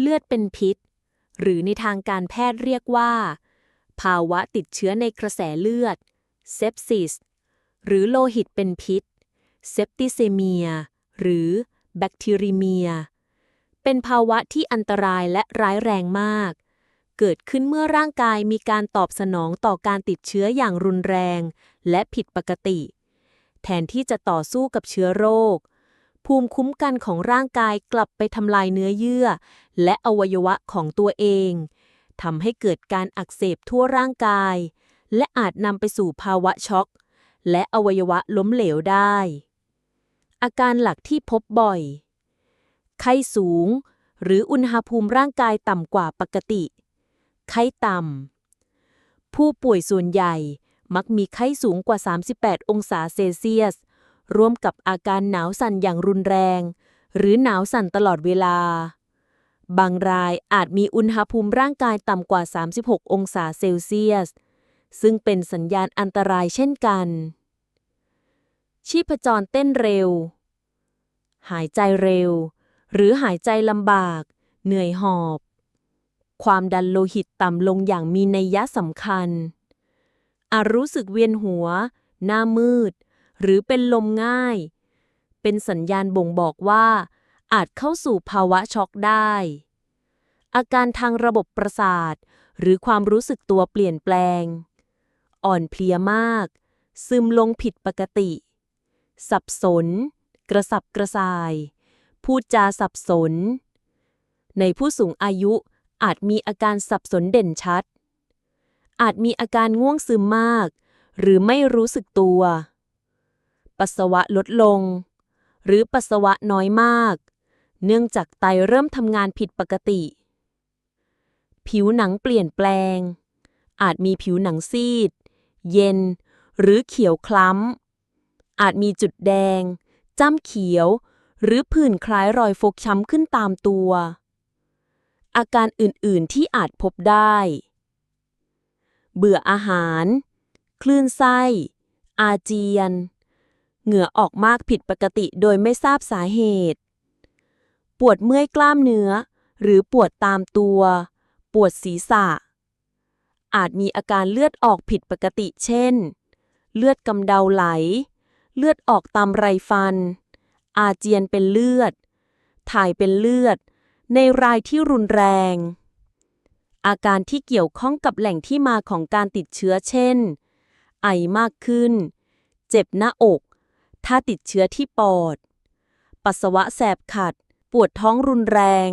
เลือดเป็นพิษ หรือในทางการแพทย์เรียกว่า ภาวะติดเชื้อในกระแสเลือด เซปซิส หรือโลหิตเป็นพิษ เซปติเซเมีย หรือแบคทีริเมีย เป็นภาวะที่อันตรายและร้ายแรงมาก เกิดขึ้นเมื่อร่างกายมีการตอบสนองต่อการติดเชื้ออย่างรุนแรง และผิดปกติ แทนที่จะต่อสู้กับเชื้อโรค ภูมิคุ้มกันของร่างกายกลับไปทำลายเนื้อเยื่อ และอวัยวะของตัวเองทำให้เกิดการอักเสบทั่วร่างกาย และอาจนำไปสู่ภาวะช็อก และอวัยวะล้มเหลวได้ อาการหลักที่พบบ่อย ไข้สูง หรืออุณหภูมิร่างกายต่ำกว่าปกติ ไข้ต่ำ ผู้ป่วยส่วนใหญ่มักมีไข้สูงกว่า 38 องศาเซลเซียส ร่วมกับอาการหนาวสั่นอย่างรุนแรง หรือหนาวสั่นตลอดเวลา บางรายอาจมีอุณหภูมิร่างกายต่ำกว่า 36 องศาเซลเซียส ซึ่งเป็นสัญญาณอันตรายเช่นกัน ชีพจรเต้นเร็ว หายใจเร็ว หรือหายใจลำบาก เหนื่อยหอบ ความดันโลหิตต่ำลงอย่างมีนัยยะสำคัญอาจรู้สึกเวียนหัว หน้ามืด หรือเป็นลมง่าย เป็นสัญญาณบ่งบอกว่า อาจเข้าสู่ภาวะช็อกได้ อาการทางระบบประสาท หรือความรู้สึกตัวเปลี่ยนแปลง อ่อนเพลียมาก ซึมลงผิดปกติ สับสน กระสับกระส่าย พูดจาสับสน ในผู้สูงอายุอาจมีอาการสับสนเด่นชัด อาจมีอาการง่วงซึมมาก หรือไม่รู้สึกตัว ปัสสาวะลดลง หรือปัสสาวะน้อยมาก เนื่องจากไตเริ่มทำงานผิดปกติ ผิวหนังเปลี่ยนแปลง อาจมีผิวหนังซีด เย็น หรือเขียวคล้ำ อาจมีจุดแดง จ้ำเขียว หรือผื่นคล้ายรอยฟกช้ำขึ้นตามตัว อาการอื่น ๆ ที่อาจพบได้ เบื่ออาหาร คลื่นไส้ อาเจียน เหงื่อออกมากผิดปกติโดยไม่ทราบสาเหตุ ปวดเมื่อยกล้ามเนื้อ หรือปวดตามตัว ปวดศีรษะ อาจมีอาการเลือดออกผิดปกติเช่น เลือดกำเดาไหล เลือดออกตามไรฟัน อาเจียนเป็นเลือด ถ่ายเป็นเลือด ในรายที่รุนแรง อาการที่เกี่ยวข้องกับแหล่งที่มาของการติดเชื้อเช่น ไอมากขึ้น เจ็บหน้าอก ถ้าติดเชื้อที่ปอด ปัสสาวะแสบขัด ปวดท้องรุนแรง